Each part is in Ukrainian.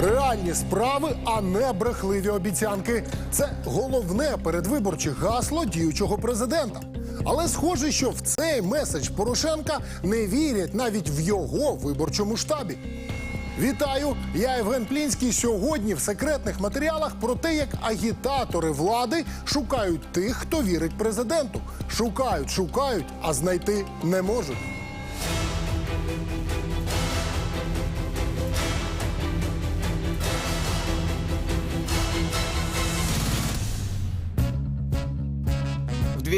Реальні справи, а не брехливі обіцянки. Це головне передвиборче гасло діючого президента. Але схоже, що в цей меседж Порошенка не вірять навіть в його виборчому штабі. Вітаю! Я Євген Плінський. Сьогодні в секретних матеріалах про те, як агітатори влади шукають тих, хто вірить президенту. Шукають, шукають, а знайти не можуть.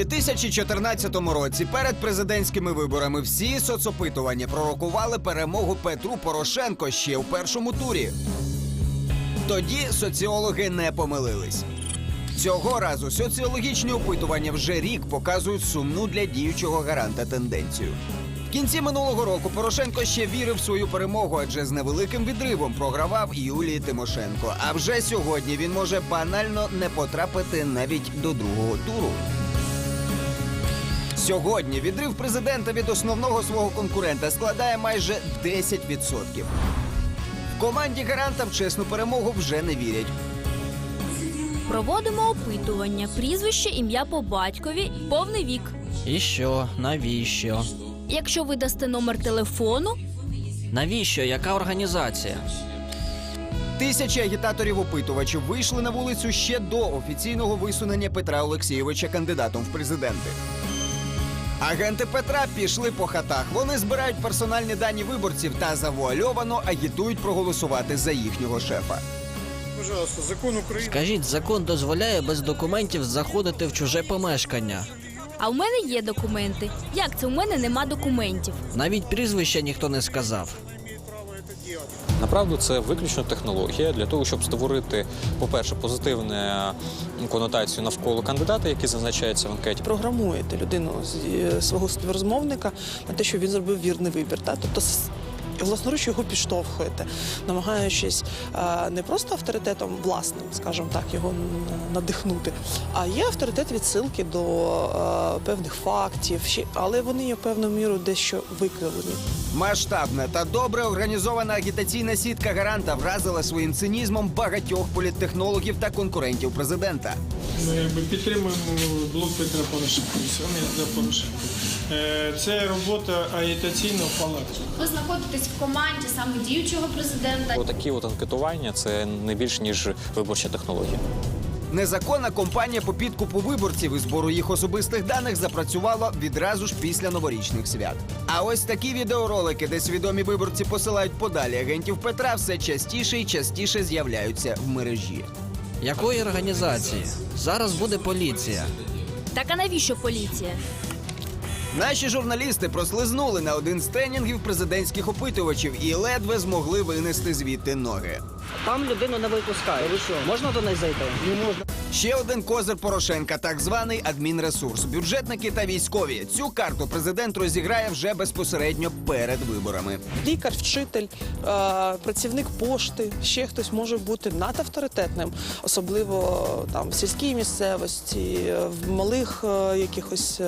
2014 році перед президентськими виборами всі соцопитування пророкували перемогу Петру Порошенко ще у першому турі. Тоді соціологи не помилились. Цього разу соціологічні опитування вже рік показують сумну для діючого гаранта тенденцію. В кінці минулого року Порошенко ще вірив в свою перемогу, адже з невеликим відривом програвав Юлії Тимошенко. А вже сьогодні він може банально не потрапити навіть до другого туру. Сьогодні відрив президента від основного свого конкурента складає майже 10%. В команді гаранта в чесну перемогу вже не вірять. Проводимо опитування, прізвище, ім'я по батькові, повний вік. І що? Навіщо? Якщо ви дасте номер телефону, Навіщо? Яка організація? Тисячі агітаторів-опитувачів вийшли на вулицю ще до офіційного висунення Петра Олексійовича кандидатом в президенти. Агенти Петра пішли по хатах. Вони збирають персональні дані виборців та завуальовано агітують проголосувати за їхнього шефа. Пожалуйста, закон України. Скажіть, закон дозволяє без документів заходити в чуже помешкання. а в мене є документи. Як це у мене нема документів? Навіть прізвища ніхто не сказав. Направду це виключно технологія для того, щоб створити, по-перше, позитивну конотацію навколо кандидата, який зазначається в анкеті. програмуєте людину е, свого співрозмовника на те, що він зробив вірний вибір. Та? Тобто с- власноруч його підштовхуєте, намагаючись е, не просто авторитетом власним, скажімо так, його надихнути, а є авторитет відсилки до е, певних фактів, але вони є певною мірою дещо викривлені. Масштабна та добре організована агітаційна сітка гаранта вразила своїм цинізмом багатьох політтехнологів та конкурентів президента. Ми якби підтримуємо блок Петра Порошенка. Саме за Порошенка. Е, Це робота агітаційного палацу. Ви знаходитесь в команді саме діючого президента. Отакі от анкетування це не більш ніж виборча технологія. Незаконна компанія по підкупу виборців і збору їх особистих даних запрацювала відразу ж після новорічних свят. А ось такі відеоролики, де свідомі виборці посилають подалі агентів Петра, все частіше і частіше з'являються в мережі. Якої організації? Зараз буде поліція. Так а навіщо поліція? Наші журналісти прослизнули на один з тренінгів президентських опитувачів і ледве змогли винести звідти ноги. Там людину не випускають. Можна до неї зайти? Не можна. Ще один козир Порошенка, так званий адмінресурс. Бюджетники та військові. Цю карту президент розіграє вже безпосередньо перед виборами. Лікар, вчитель, е, працівник пошти, ще хтось може бути надавторитетним, особливо там в сільській місцевості, е, в малих е, якихось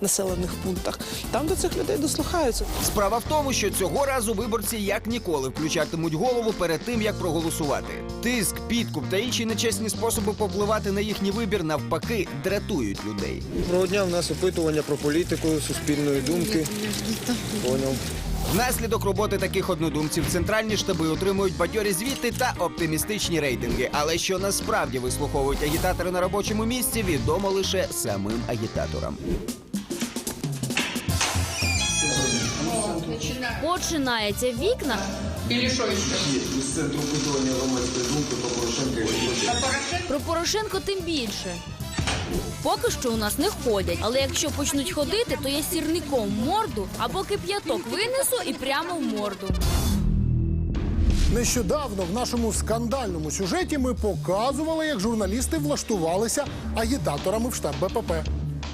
населених пунктах. Там до цих людей дослухаються. Справа в тому, що цього разу виборці як ніколи включатимуть голову перед тим, як проголосувати. Тиск, підкуп та інші нечесні способи попливати на їхній вибір навпаки дратують людей. Доброго дня, в нас опитування про політику, суспільної думки. Поняв. Внаслідок роботи таких однодумців центральні штаби отримують бадьорі звіти та оптимістичні рейтинги. Але що насправді вислуховують агітатори на робочому місці, відомо лише самим агітаторам. Починається в вікнах. Про Порошенко тим більше. Поки що у нас не ходять, але якщо почнуть ходити, то я сірником в морду або кип'яток винесу і прямо в морду. Нещодавно в нашому скандальному сюжеті ми показували, як журналісти влаштувалися агітаторами в штаб БПП.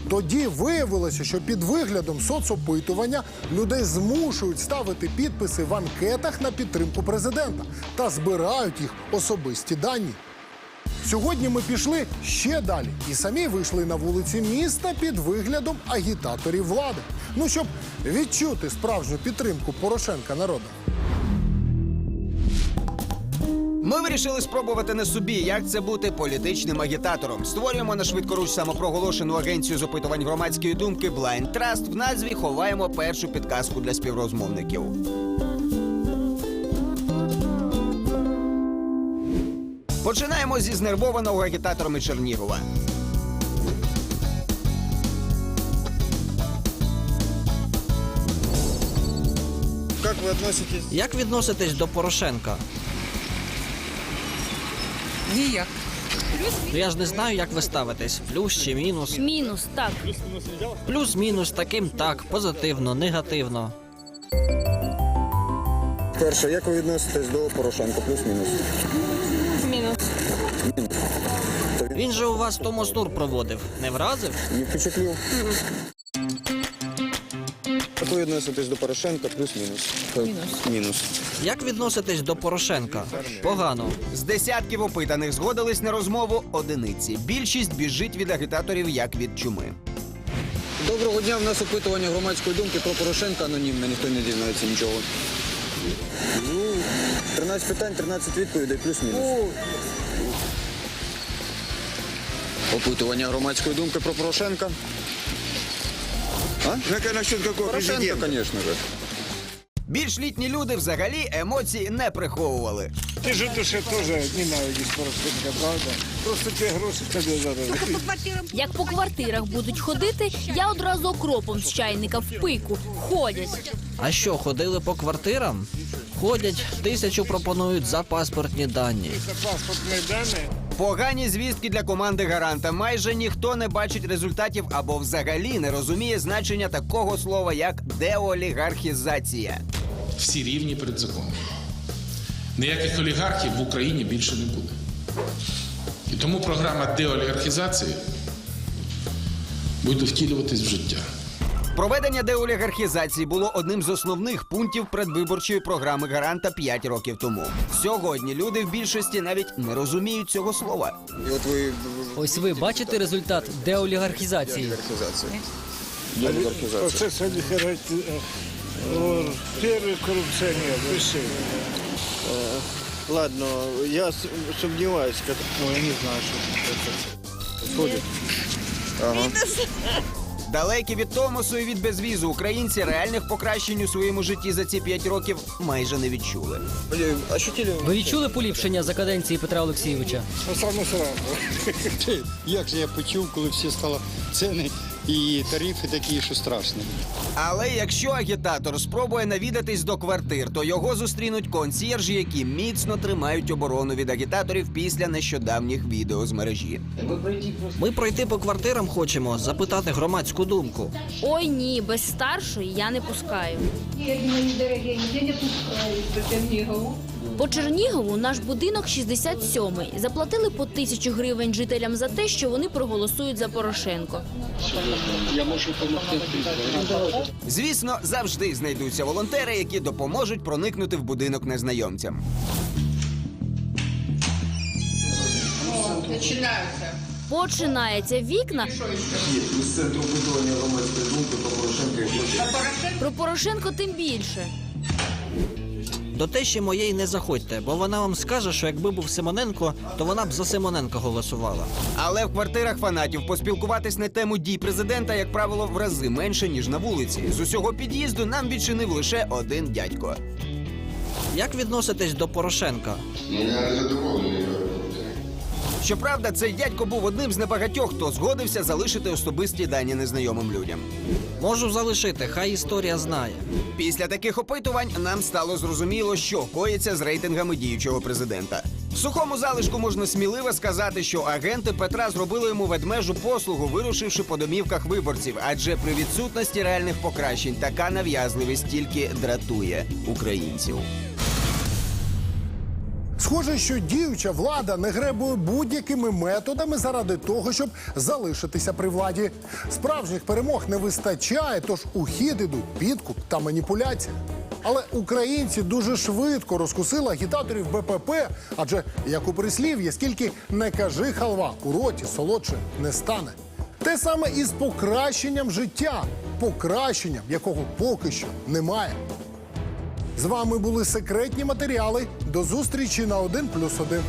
Тоді виявилося, що під виглядом соцопитування людей змушують ставити підписи в анкетах на підтримку президента та збирають їх особисті дані. Сьогодні ми пішли ще далі і самі вийшли на вулиці міста під виглядом агітаторів влади. Ну щоб відчути справжню підтримку Порошенка народу. Ми вирішили спробувати на собі, як це бути політичним агітатором. Створюємо на швидкоруч самопроголошену агенцію з опитувань громадської думки Blind Trust. В назві ховаємо першу підказку для співрозмовників. Починаємо зі знервованого агітаторами Чернігова. Як відноситесь до Порошенка? Ніяк. Ну я ж не знаю, як ви ставитесь. Плюс чи мінус. Мінус, так. Плюс-мінус таким так, позитивно, негативно. Перше, як ви відноситесь до Порошенка? Плюс-мінус. Мінус. Він же у вас Томос-тур проводив. Не вразив? Не впечатлив? Як ви відноситесь до Порошенка? Плюс-мінус. Мінус. Мінус. Як відноситесь до Порошенка? Погано. З десятків опитаних згодились на розмову одиниці. Більшість біжить від агітаторів як від чуми. Доброго дня. В нас опитування громадської думки про Порошенка анонімне, ніхто не дізнається нічого. Ну, 13 питань, 13 відповідей, плюс-мінус. Опитування громадської думки про Порошенка. А? Как насчет какого Порошенка, президента? звісно же. Більш літні люди взагалі емоцій не приховували. Ты же в душе тоже ненавидишь Порошенко, правда? Просто те гроши тебе заробили. Як по квартирах будуть ходити, я одразу окропом з чайника в пику. Ходять. А що, ходили по квартирам? Ходять, тисячу пропонують за паспортні дані. Это паспортные данные. Погані звістки для команди гаранта. Майже ніхто не бачить результатів або взагалі не розуміє значення такого слова, як деолігархізація. всі рівні перед законом. Ніяких олігархів в Україні більше не буде. І тому програма деолігархізації буде втілюватись в життя. Проведення деолігархізації було одним з основних пунктів предвиборчої програми гаранта 5 років тому. Сьогодні люди в більшості навіть не розуміють цього слова. І от ви Ось ви бачите результат деолігархізації. деолігархізація. Деолігархізація. Процесс олигархи- э, Первый коррупционер, пиши. Ладно, я сумніваюся. Ой, я не знаю, что это. Далекі від Томосу і від безвізу українці реальних покращень у своєму житті за ці 5 років майже не відчули. Ощутили? Ви відчули поліпшення за каденції Петра Олексійовича? Ну, само сразу. Як же я почув, коли всі стали ціни і тарифи такі, що страшно. Але якщо агітатор спробує навідатись до квартир, то його зустрінуть консьєржі, які міцно тримають оборону від агітаторів після нещодавніх відео з мережі. Ми пройти по квартирам хочемо, запитати громадську думку. Ой ні, без старшої я не пускаю. По Чернігову наш будинок 67-й. Заплатили по тисячу гривень жителям за те, що вони проголосують за Порошенко. Звісно, завжди знайдуться волонтери, які допоможуть проникнути в будинок незнайомцям. Починається вікна. Про Порошенко тим більше. До тещі моєї не заходьте, бо вона вам скаже, що якби був Симоненко, то вона б за Симоненка голосувала. Але в квартирах фанатів поспілкуватись на тему дій президента, як правило, в рази менше ніж на вулиці. З усього під'їзду нам відчинив лише один дядько. Як відноситесь до Порошенка? Щоправда, цей дядько був одним з небагатьох, хто згодився залишити особисті дані незнайомим людям. Можу залишити, хай історія знає. Після таких опитувань нам стало зрозуміло, що коїться з рейтингами діючого президента. В сухому залишку можна сміливо сказати, що агенти Петра зробили йому ведмежу послугу, вирушивши по домівках виборців, адже при відсутності реальних покращень така нав'язливість тільки дратує українців. Схоже, що діюча влада не гребує будь-якими методами заради того, щоб залишитися при владі. Справжніх перемог не вистачає, тож у хід ідуть підкуп та маніпуляція. Але українці дуже швидко розкусили агітаторів БПП, адже як у прислів'ї, скільки не кажи халва, у роті солодше не стане. Те саме і з покращенням життя, покращенням, якого поки що немає. З вами були секретні матеріали. До зустрічі на 1+,1.